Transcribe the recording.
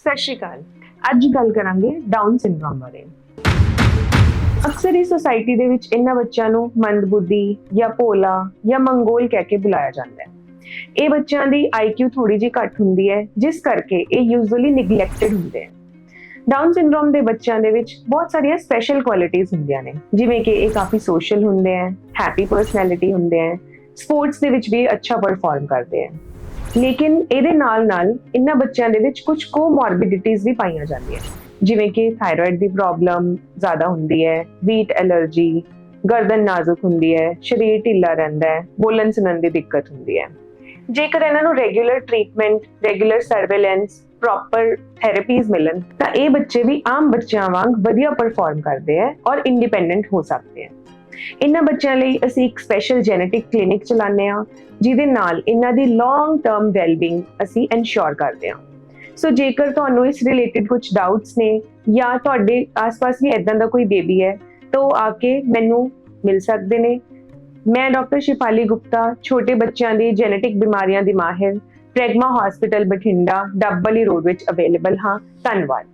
ਸਤਿ ਸ਼੍ਰੀ ਅਕਾਲ। ਅੱਜ ਗੱਲ ਕਰਾਂਗੇ ਡਾਊਨ ਸਿੰਡਰੋਮ ਬਾਰੇ। ਅਕਸਰ ਹੀ ਸੋਸਾਇਟੀ ਦੇ ਵਿੱਚ ਇਹਨਾਂ ਬੱਚਿਆਂ ਨੂੰ ਮੰਦਬੁੱਧੀ ਜਾਂ ਭੋਲਾ ਜਾਂ ਮੰਗੋਲ ਕਹਿ ਕੇ ਬੁਲਾਇਆ ਜਾਂਦਾ ਹੈ। ਇਹ ਬੱਚਿਆਂ ਦੀ ਆਈਕਿਊ ਥੋੜੀ ਜਿਹੀ ਘੱਟ ਹੁੰਦੀ ਹੈ, ਜਿਸ ਕਰਕੇ ਇਹ ਯੂਜ਼ੂਅਲੀ ਨੈਗਲੈਕਟਡ ਹੁੰਦੇ ਹਨ। ਡਾਊਨ ਸਿੰਡਰੋਮ ਦੇ ਬੱਚਿਆਂ ਦੇ ਵਿੱਚ ਬਹੁਤ ਸਾਰੀਆਂ ਸਪੈਸ਼ਲ ਕੁਆਲਿਟੀਆਂ ਹੁੰਦੀਆਂ ਨੇ, ਜਿਵੇਂ ਕਿ ਇਹ ਕਾਫੀ ਸੋਸ਼ਲ ਹੁੰਦੇ ਹਨ ਹੈਪੀ ਪਰਸਨੈਲਿਟੀ ਹੁੰਦੇ ਹਨ ਸਪੋਰਟਸ ਦੇ ਵਿੱਚ ਵੀ ਅੱਛਾ ਪਰਫਾਰਮ ਕਰਦੇ ਹਨ ਲੇਕਿਨ ਇਹਦੇ ਨਾਲ ਨਾਲ ਇਹਨਾਂ ਬੱਚਿਆਂ ਦੇ ਵਿੱਚ ਕੁਝ ਕੋਮੋਰਬਿਡਿਟੀਜ਼ ਵੀ ਪਾਈਆਂ ਜਾਂਦੀਆਂ ਜਿਵੇਂ ਕਿ ਥਾਇਰੋਇਡ ਦੀ ਪ੍ਰੋਬਲਮ ਜ਼ਿਆਦਾ ਹੁੰਦੀ ਹੈ ਵੀਟ ਐਲਰਜੀ ਗਰਦਨ ਨਾਜ਼ੁਕ ਹੁੰਦੀ ਹੈ, ਸਰੀਰ ਢਿੱਲਾ ਰਹਿੰਦਾ ਹੈ, ਬੋਲਣ ਸੁਣਨ ਦੀ ਦਿੱਕਤ ਹੁੰਦੀ ਹੈ। ਜੇਕਰ ਇਹਨਾਂ ਨੂੰ regular treatment regular surveillance proper therapies ਮਿਲਣ, ਤਾਂ ਇਹ ਬੱਚੇ ਵੀ ਆਮ ਬੱਚਿਆਂ ਵਾਂਗ ਵਧੀਆ ਪਰਫਾਰਮ ਕਰਦੇ ਹੈ ਔਰ ਇੰਡੀਪੈਂਡੈਂਟ ਹੋ ਸਕਦੇ ਹੈ। ਇਹਨਾਂ ਬੱਚਿਆਂ ਲਈ ਅਸੀਂ ਇੱਕ ਸਪੈਸ਼ਲ ਜੈਨੇਟਿਕ ਕਲੀਨਿਕ ਚਲਾਉਂਦੇ ਹਾਂ, ਜਿਹਦੇ ਨਾਲ ਇਹਨਾਂ ਦੀ ਲੌਂਗ ਟਰਮ ਵੈਲਬੀਇੰਗ ਅਸੀਂ ਇਨਸ਼ੋਰ ਕਰਦੇ ਹਾਂ। ਸੋ ਜੇਕਰ ਤੁਹਾਨੂੰ ਇਸ ਰਿਲੇਟਡ ਕੁਝ ਡਾਊਟਸ ਨੇ ਜਾਂ ਤੁਹਾਡੇ ਆਸ-ਪਾਸ ਵੀ ਇਦਾਂ ਦਾ ਕੋਈ ਬੇਬੀ ਹੈ, ਤਾਂ ਉਹ ਆ ਕੇ ਮੈਨੂੰ ਮਿਲ ਸਕਦੇ ਨੇ। ਮੈਂ ਡਾਕਟਰ ਸ਼ਿਫਾਲੀ ਗੁਪਤਾ, ਛੋਟੇ ਬੱਚਿਆਂ ਦੀ ਜੈਨੇਟਿਕ ਬਿਮਾਰੀਆਂ ਦੀ ਮਾਹਿਰ, ਪ੍ਰੈਗਮਾ ਹਸਪੀਟਲ ਬਠਿੰਡਾ ਡੱਬਲੀ ਰੋਡ ਵਿੱਚ ਅਵੇਲੇਬਲ ਹਾਂ। ਧੰਨਵਾਦ।